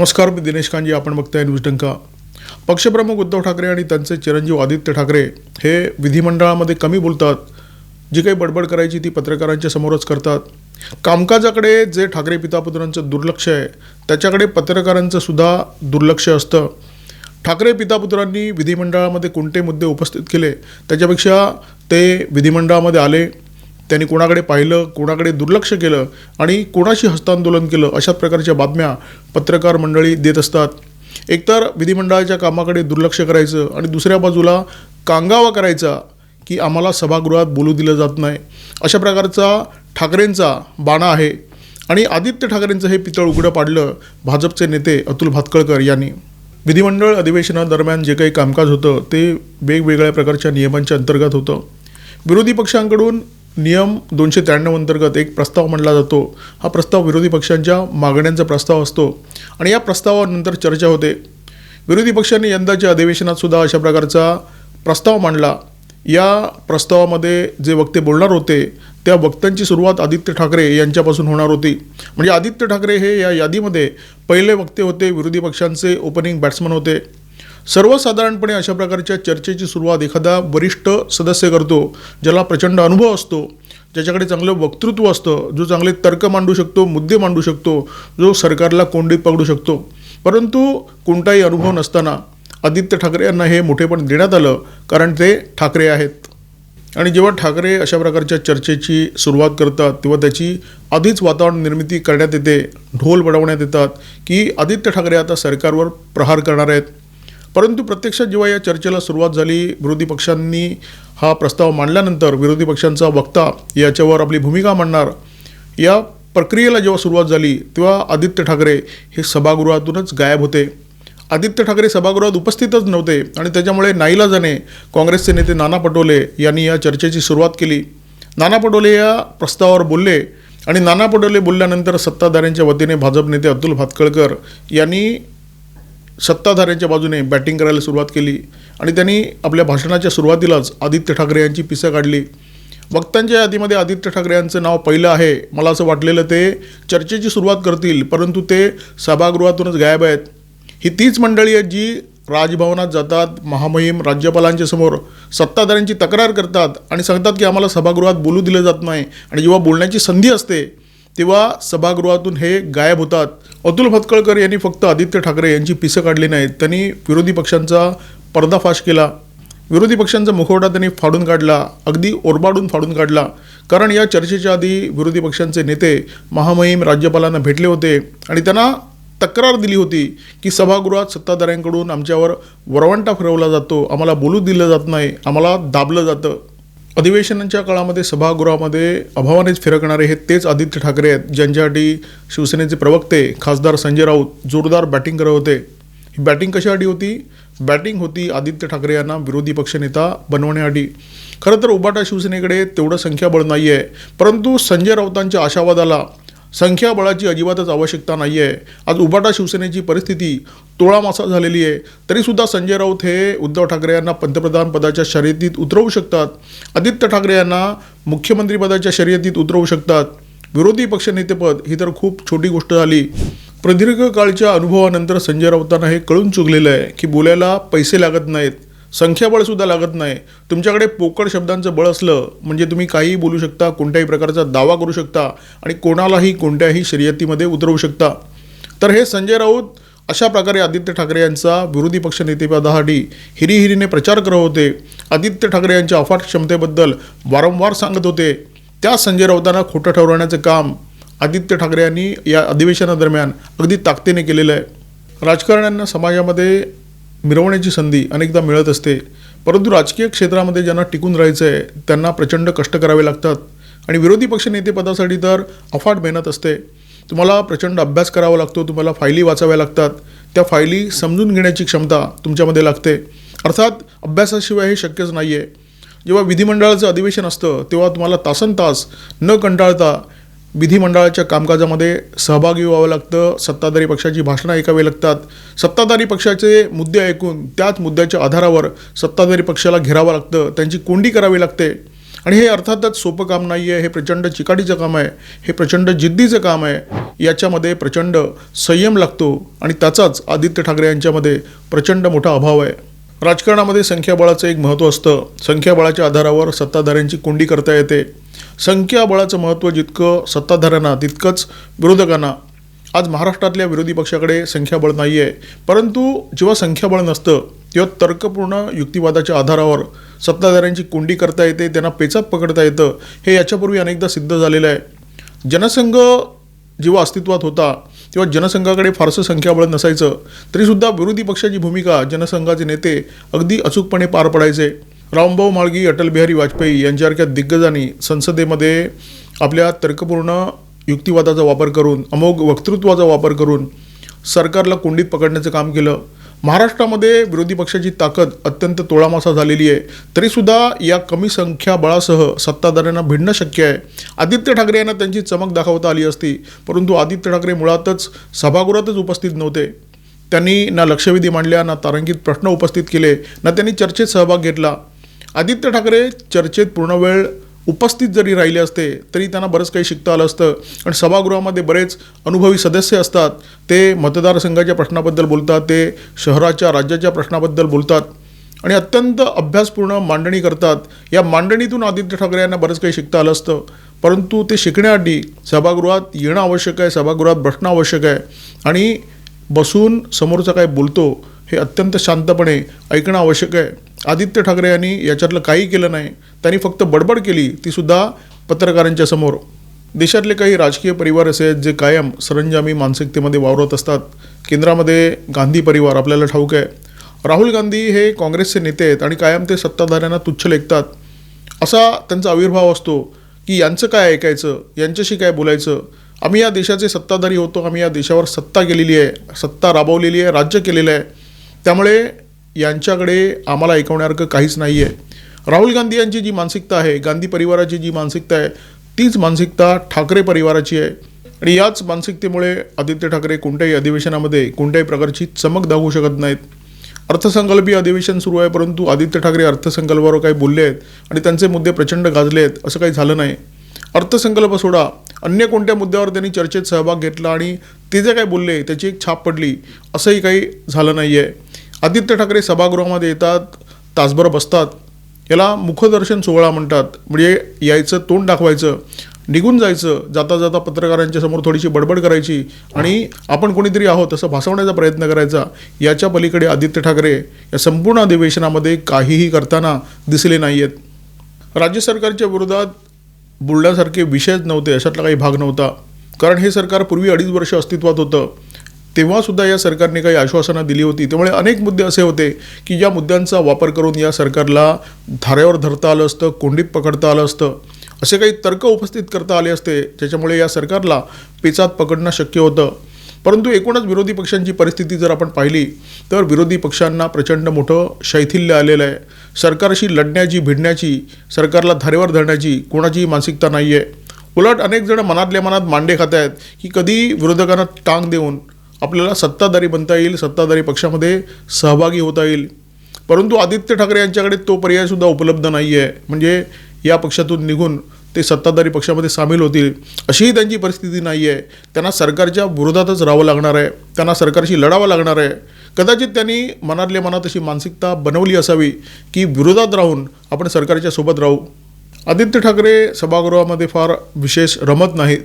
नमस्कार मी दिनेश कांजी आपण बघताय न्यूज डंका. पक्षप्रमुख उद्धव ठाकरे आणि त्यांचे चिरंजीव आदित्य ठाकरे हे विधिमंडळामध्ये कमी बोलतात. जी काही बडबड करायची ती पत्रकारांच्या समोरच करतात. कामकाजाकडे जे ठाकरे पितापुत्रांचं दुर्लक्ष आहे त्याच्याकडे पत्रकारांचं सुद्धा दुर्लक्ष असतं. ठाकरे पितापुत्रांनी विधिमंडळामध्ये कोणते मुद्दे उपस्थित केले त्याच्यापेक्षा ते विधिमंडळामध्ये आले. त्यांनी कोणाकडे पाहिलं कोणाकडे दुर्लक्ष केलं आणि कोणाशी हस्तांदोलन केलं अशा प्रकारच्या बातम्या पत्रकार मंडळी देत असतात. एकतर विधिमंडळाच्या कामाकडे दुर्लक्ष करायचं आणि दुसऱ्या बाजूला कांगावा करायचा की आम्हाला सभागृहात बोलू दिलं जात नाही. अशा प्रकारचा ठाकरेंचा बाणा आहे. आणि आदित्य ठाकरेंचं हे पितळ उघडं पाडलं भाजपचे नेते अतुल भातकळकर यांनी. विधिमंडळ अधिवेशनादरम्यान जे काही कामकाज होतं ते वेगवेगळ्या प्रकारच्या नियमांच्या अंतर्गत होतं. विरोधी पक्षांकडून नियम दोनशे त्र्याण्णव अंतर्गत एक प्रस्ताव मांडला जातो. हा प्रस्ताव विरोधी पक्षांच्या मागण्यांचा प्रस्ताव असतो आणि या प्रस्तावानंतर चर्चा होते. विरोधी पक्षांनी यंदाच्या अधिवेशनात सुद्धा अशा प्रकारचा प्रस्ताव मांडला. या प्रस्तावामध्ये जे वक्ते बोलणार होते त्या वक्त्यांची सुरुवात आदित्य ठाकरे यांच्यापासून होणार होती. म्हणजे आदित्य ठाकरे हे या यादीमध्ये पहिले वक्ते होते विरोधी पक्षांचे ओपनिंग बॅट्समन होते. सर्वसाधारणपणे अशा प्रकारच्या चर्चेची सुरुवात एखादा वरिष्ठ सदस्य करतो ज्याला प्रचंड अनुभव असतो ज्याच्याकडे चांगलं वक्तृत्व असतं जो चांगले तर्क मांडू शकतो मुद्दे मांडू शकतो जो सरकारला कोंडीत पकडू शकतो. परंतु कोणताही अनुभव नसताना आदित्य ठाकरे यांना हे मोठेपण देण्यात आलं कारण ते ठाकरे आहेत. आणि जेव्हा ठाकरे अशा प्रकारच्या चर्चेची सुरुवात करतात तेव्हा त्याची आधीच वातावरण निर्मिती करण्यात येते ढोल बडवण्यात येतात की आदित्य ठाकरे आता सरकारवर प्रहार करणार आहेत. परंतु प्रत्यक्षात जेव्हा या चर्चेला सुरुवात झाली विरोधी पक्षांनी हा प्रस्ताव मांडल्यानंतर विरोधी पक्षांचा वक्ता याच्यावर आपली भूमिका मांडणार या प्रक्रियेला जेव्हा सुरुवात झाली तेव्हा आदित्य ठाकरे हे सभागृहातूनच गायब होते. आदित्य ठाकरे सभागृहात उपस्थितच नव्हते आणि त्याच्यामुळे नाईलाजाने काँग्रेसचे नेते नाना पटोले यांनी या चर्चेची सुरुवात केली. नाना पटोले या प्रस्तावावर बोलले आणि नाना पटोले बोलल्यानंतर सत्ताधाऱ्यांच्या वतीने भाजप नेते अतुल भातखळकर यांनी सत्ताधाऱ्यांच्या बाजूने बॅटिंग करायला सुरुवात केली आणि त्यांनी आपल्या भाषणाच्या सुरुवातीलाच आदित्य ठाकरे यांची पिसं काढली. वक्त्यांच्या यादीमध्ये आदित्य ठाकरे यांचं नाव पहिलं आहे. मला असं वाटलेलं ते चर्चेची सुरुवात करतील परंतु ते सभागृहातूनच गायब आहेत. ही तीच मंडळी आहेत जी राजभवनात जातात महामहिम राज्यपालांच्या समोर सत्ताधाऱ्यांची तक्रार करतात आणि सांगतात की आम्हाला सभागृहात बोलू दिलं जात नाही आणि जेव्हा बोलण्याची संधी असते तेव्हा सभागृहातून हे गायब होतात. अतुल भतकळकर यांनी फक्त आदित्य ठाकरे यांची पिसं काढली नाहीत. त्यांनी विरोधी पक्षांचा पर्दाफाश केला. विरोधी पक्षांचा मुखवटा त्यांनी फाडून काढला. अगदी ओरबाडून फाडून काढला. कारण या चर्चेच्या आधी विरोधी पक्षांचे नेते महामहिम राज्यपालांना भेटले होते आणि त्यांना तक्रार दिली होती की सभागृहात सत्ताधाऱ्यांकडून आमच्यावर वरवंटा फिरवला जातो. आम्हाला बोलू दिलं जात नाही. आम्हाला दाबलं जातं. अधिवेशनाच्या काळामध्ये सभागृहामध्ये अभावानेच फिरकणारे हे तेच आदित्य ठाकरे आहेत ज्यांच्यासाठी शिवसेनेचे प्रवक्ते खासदार संजय राऊत जोरदार बॅटिंग करत होते. ही बॅटिंग कशासाठी होती? बॅटिंग होती आदित्य ठाकरे यांना विरोधी पक्षनेता बनवण्यासाठी. खरं तर उबाटा शिवसेनेकडे तेवढं संख्याबळ नाही आहे परंतु संजय राऊतांच्या आशावादाला संख्याबळाची अजिबातच आवश्यकता नाही आहे आज उबाटा शिवसेनेची परिस्थिती तोळामासा झालेली आहे. तरीसुद्धा संजय राऊत हे उद्धव ठाकरे यांना पंतप्रधान पदाच्या शर्यतीत उतरवू शकतात. आदित्य ठाकरे यांना मुख्यमंत्रीपदाच्या शर्यतीत उतरवू शकतात. विरोधी पक्षनेतेपद ही तर खूप छोटी गोष्ट झाली. प्रदीर्घ काळच्या अनुभवानंतर संजय राऊतांना हे कळून चुकलेलं आहे की बोलायला पैसे लागत नाहीत. संख्याबळसुद्धा लागत नाही. तुमच्याकडे पोकळ शब्दांचं बळ असलं म्हणजे तुम्ही काहीही बोलू शकता कोणत्याही प्रकारचा दावा करू शकता आणि कोणालाही कोणत्याही शर्यतीमध्ये उतरवू शकता. तर हे संजय राऊत अशा प्रकारे आदित्य ठाकरे यांचा विरोधी पक्ष नेतेपदासाठी हिरीहिरीने प्रचार करत होते. आदित्य ठाकरे यांच्या अफाट क्षमतेबद्दल वारंवार सांगत होते. त्या संजय राऊतांना खोटं ठरवण्याचं काम आदित्य ठाकरे यांनी या अधिवेशनादरम्यान अगदी ताकदीने केलेलं आहे. राजकारण्यांना समाजामध्ये मिरवण्याची संधी अनेकदा मिळत असते. परंतु राजकीय क्षेत्रामध्ये ज्यांना टिकून राहायचं आहे त्यांना प्रचंड कष्ट करावे लागतात. आणि विरोधी पक्षनेतेपदासाठी तर अफाट मेहनत असते. तुम्हाला प्रचंड अभ्यास करावा लागतो तुम्हाला फायली वाचाव्या लागतात. त्या फायली समजून घेण्याची क्षमता तुमच्यामध्ये लागते. अर्थात अभ्यासाशिवाय हे शक्यच नाही आहे जेव्हा विधिमंडळाचं अधिवेशन असतं तेव्हा तुम्हाला तासन तास न कंटाळता विधिमंडळाच्या कामकाजामध्ये सहभागी व्हावं लागतं. सत्ताधारी पक्षाची भाषणं ऐकावी लागतात. सत्ताधारी पक्षाचे मुद्दे ऐकून त्याच मुद्द्याच्या आधारावर सत्ताधारी पक्षाला घेरावं लागतं. त्यांची कोंडी करावी लागते. आणि हे अर्थातच सोपं काम नाही आहे हे प्रचंड चिकाटीचं काम आहे. हे प्रचंड जिद्दीचं काम आहे. याच्यामध्ये प्रचंड संयम लागतो. आणि त्याचाच आदित्य ठाकरे यांच्यामध्ये प्रचंड मोठा अभाव आहे. राजकारणामध्ये संख्याबळाचं एक महत्त्व असतं. संख्याबळाच्या आधारावर सत्ताधाऱ्यांची कोंडी करता येते. संख्याबळाचं महत्त्व जितकं सत्ताधाऱ्यांना तितकंच विरोधकांना. आज महाराष्ट्रातल्या विरोधी पक्षाकडे संख्याबळ नाही आहे परंतु जेव्हा संख्याबळ नसतं तेव्हा तर्कपूर्ण युक्तिवादाच्या आधारावर सत्ताधाऱ्यांची कोंडी करता येते त्यांना पेचाप पकडता येतं हे याच्यापूर्वी अनेकदा सिद्ध झालेलं आहे. जनसंघ जेव्हा अस्तित्वात होता तेव्हा जनसंघाकडे फारसं संख्याबळ नसायचं. तरीसुद्धा विरोधी पक्षाची भूमिका जनसंघाचे नेते अगदी अचूकपणे पार पडायचे. रामभाऊ माळगी अटल बिहारी वाजपेयी यांच्यासारख्या दिग्गजांनी संसदेमध्ये आपल्या तर्कपूर्ण युक्तिवादाचा वापर करून अमोघ वक्तृत्वाचा वापर करून सरकारला कोंडीत पकडण्याचं काम केलं. महाराष्ट्रामध्ये विरोधी पक्षाची ताकद अत्यंत तोळामासा झालेली आहे. तरीसुद्धा या कमी संख्याबळासह सत्ताधाऱ्यांना भिडणं शक्य आहे. आदित्य ठाकरे यांना त्यांची चमक दाखवता आली असती परंतु आदित्य ठाकरे मुळातच सभागृहातच उपस्थित नव्हते. त्यांनी ना लक्षवेधी मांडल्या ना तारांकित प्रश्न उपस्थित केले ना त्यांनी चर्चेत सहभाग घेतला. आदित्य ठाकरे चर्चेत पूर्ण वेळ उपस्थित जरी राहिले असते तरी त्यांना बरंच काही शिकता आलं असतं. आणि सभागृहामध्ये बरेच अनुभवी सदस्य असतात. ते मतदारसंघाच्या प्रश्नाबद्दल बोलतात ते शहराच्या राज्याच्या प्रश्नाबद्दल बोलतात आणि अत्यंत अभ्यासपूर्ण मांडणी करतात. या मांडणीतून आदित्य ठाकरे यांना बरंच काही शिकता आलं असतं. परंतु ते शिकण्याआधी सभागृहात येणं आवश्यक आहे सभागृहात बसणं आवश्यक आहे. आणि बसून समोरचा काय बोलतो हे अत्यंत शांतपणे ऐकणं आवश्यक आहे. आदित्य ठाकरे यांनी याच्यातलं काही केलं नाही. त्यांनी फक्त बडबड केली. तीसुद्धा पत्रकारांच्या समोर. देशातले काही राजकीय परिवार असे आहेत जे कायम सरंजामी मानसिकतेमध्ये वावरत असतात. केंद्रामध्ये गांधी परिवार आपल्याला ठाऊक आहे. राहुल गांधी हे काँग्रेसचे नेते आहेत आणि कायम ते सत्ताधाऱ्यांना तुच्छ लेखतात. असा त्यांचा आविर्भाव असतो की यांचं काय ऐकायचं? यांच्याशी काय बोलायचं? आम्ही या देशाचे सत्ताधारी होतो. आम्ही या देशावर सत्ता केलेली आहे. सत्ता राबवलेली आहे. राज्य केलेलं आहे. त्यामुळे यांच्याकडे आम्हाला ऐकवण्यासारखं काहीच नाही आहे राहुल गांधी यांची जी मानसिकता आहे गांधी परिवाराची जी मानसिकता आहे तीच मानसिकता ठाकरे परिवाराची आहे. आणि याच मानसिकतेमुळे आदित्य ठाकरे कोणत्याही अधिवेशनामध्ये कोणत्याही प्रकारची चमक दाखवू शकत नाहीत. अर्थसंकल्पीय अधिवेशन सुरू आहे परंतु आदित्य ठाकरे अर्थसंकल्पावर काही बोलले आहेत आणि त्यांचे मुद्दे प्रचंड गाजले आहेत असं काही झालं नाही. अर्थसंकल्प सोडा. अन्य कोणत्या मुद्द्यावर त्यांनी चर्चेत सहभाग घेतला आणि ते जे काही बोलले त्याची एक छाप पडली असंही काही झालं नाही आहे आदित्य ठाकरे सभागृहामध्ये येतात तासभर बसतात याला मुखदर्शन सोहळा म्हणतात. म्हणजे यायचं तोंड दाखवायचं निघून जायचं जाता जाता पत्रकारांच्या समोर थोडीशी बडबड करायची आणि आपण कोणीतरी आहोत असं भासवण्याचा प्रयत्न करायचा याच्या पलीकडे आदित्य ठाकरे या संपूर्ण अधिवेशनामध्ये काहीही करताना दिसले नाही आहेत राज्य सरकारच्या विरोधात बोलण्यासारखे विषयच नव्हते अशातला काही भाग नव्हता. कारण हे सरकार पूर्वी अडीच वर्ष अस्तित्वात होतं. तेव्हासुद्धा या सरकारने काही आश्वासनं दिली होती. त्यामुळे अनेक मुद्दे असे होते की या मुद्द्यांचा वापर करून या सरकारला धाऱ्यावर धरता आलं असतं कोंडीत पकडता आलं असतं. असे काही तर्क उपस्थित करता आले असते. ज्याच्यामुळे या सरकारला पेचात पकडणं शक्य होतं. परंतु एकूणच विरोधी पक्षांची परिस्थिती जर आपण पाहिली तर विरोधी पक्षांना प्रचंड मोठं शैथिल्य आलेलं आहे. सरकारशी लढण्याची भिडण्याची सरकारला धारेवर धरण्याची कोणाचीही मानसिकता नाही आहे उलट अनेक जण मनातल्या मनात मांडे खात आहेत की कधी विरोधकांना टांग देऊन आपल्याला सत्ताधारी बनता येईल सत्ताधारी पक्षामध्ये सहभागी होता येईल. परंतु आदित्य ठाकरे यांच्याकडे तो पर्यायसुद्धा उपलब्ध नाही आहे म्हणजे या पक्षातून निघून ते सत्ताधारी पक्षामध्ये सामील होतील अशीही त्यांची परिस्थिती नाही आहे त्यांना सरकारच्या विरोधातच राहावं लागणार आहे. त्यांना सरकारशी लढावं लागणार आहे. कदाचित त्यांनी मनातल्या मनात अशी मानसिकता बनवली असावी की विरोधात राहून आपण सरकारच्या सोबत राहू. आदित्य ठाकरे सभागृहामध्ये फार विशेष रमत नाहीत.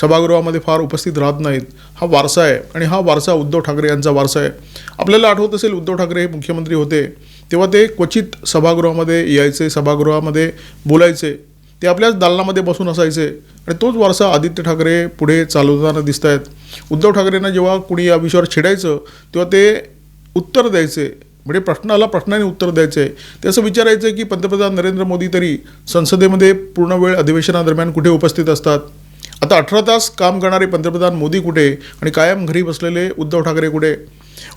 सभागृहामध्ये फार उपस्थित राहत नाहीत. हा वारसा आहे आणि हा वारसा उद्धव ठाकरे यांचा वारसा आहे. आपल्याला आठवत असेल उद्धव ठाकरे हे मुख्यमंत्री होते. तेव्हा ते क्वचित सभागृहामध्ये यायचे सभागृहामध्ये बोलायचे. ते आपल्याच दालनामध्ये बसून असायचे. आणि तोच वारसा आदित्य ठाकरे पुढे चालवताना दिसत आहेत उद्धव ठाकरेंना जेव्हा कुणी या विषयावर छेडायचं तेव्हा ते उत्तर द्यायचे. म्हणजे प्रश्नाला प्रश्नाने उत्तर द्यायचे. ते असं विचारायचं की पंतप्रधान नरेंद्र मोदी तरी संसदेमध्ये पूर्ण वेळ अधिवेशनादरम्यान कुठे उपस्थित असतात? आता अठरा तास काम करणारे पंतप्रधान मोदी कुठे आणि कायम घरी बसलेले उद्धव ठाकरे कुठे?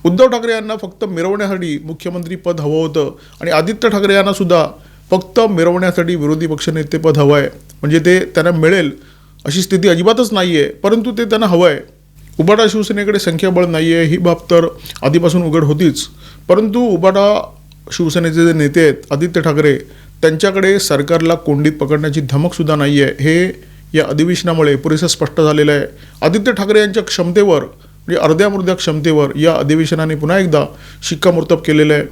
उद्धव ठाकरे यांना फक्त मिरवण्यासाठी मुख्यमंत्री पद हवं होतं आणि आदित्य ठाकरे यांना सुद्धा फक्त मिरवण्यासाठी विरोधी पक्षनेतेपद हवं आहे. म्हणजे ते त्यांना मिळेल अशी स्थिती अजिबातच नाही आहे परंतु ते त्यांना हवं आहे. उबाटा शिवसेनेकडे संख्याबळ नाही आहे ही बाब तर आधीपासून उघड होतीच. परंतु उबाटा शिवसेनेचे जे नेते आहेत आदित्य ठाकरे त्यांच्याकडे सरकारला कोंडीत पकडण्याची धमकसुद्धा नाही आहे हे या अधिवेशनामुळे पुरेसं स्पष्ट झालेलं आहे. आदित्य ठाकरे यांच्या क्षमतेवर म्हणजे अर्ध्या मुर्ध्या क्षमतेवर या अधिवेशनाने पुन्हा एकदा शिक्कामोर्तब केलेलं आहे.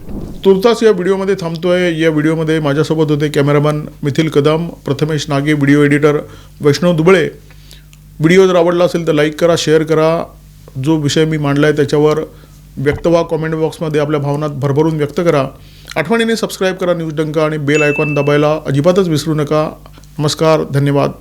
तुर्तास या व्हिडिओमध्ये थांबतो आहे या व्हिडिओमध्ये माझ्यासोबत होते cameraman Mithil Kadam Prathamesh Nage video editor Vaishnav Dubale. Video जर आवडला असेल तर लाईक करा शेअर करा. जो विषय मी मांडला आहे त्याच्यावर व्यक्त व्हा कॉमेंट बॉक्समध्ये आपल्या भावना भरभरून व्यक्त करा. आठवणीने सबस्क्राईब करा न्यूज डंका आणि बेल आयकॉन दाबायला अजिबातच विसरू नका. नमस्कार धन्यवाद.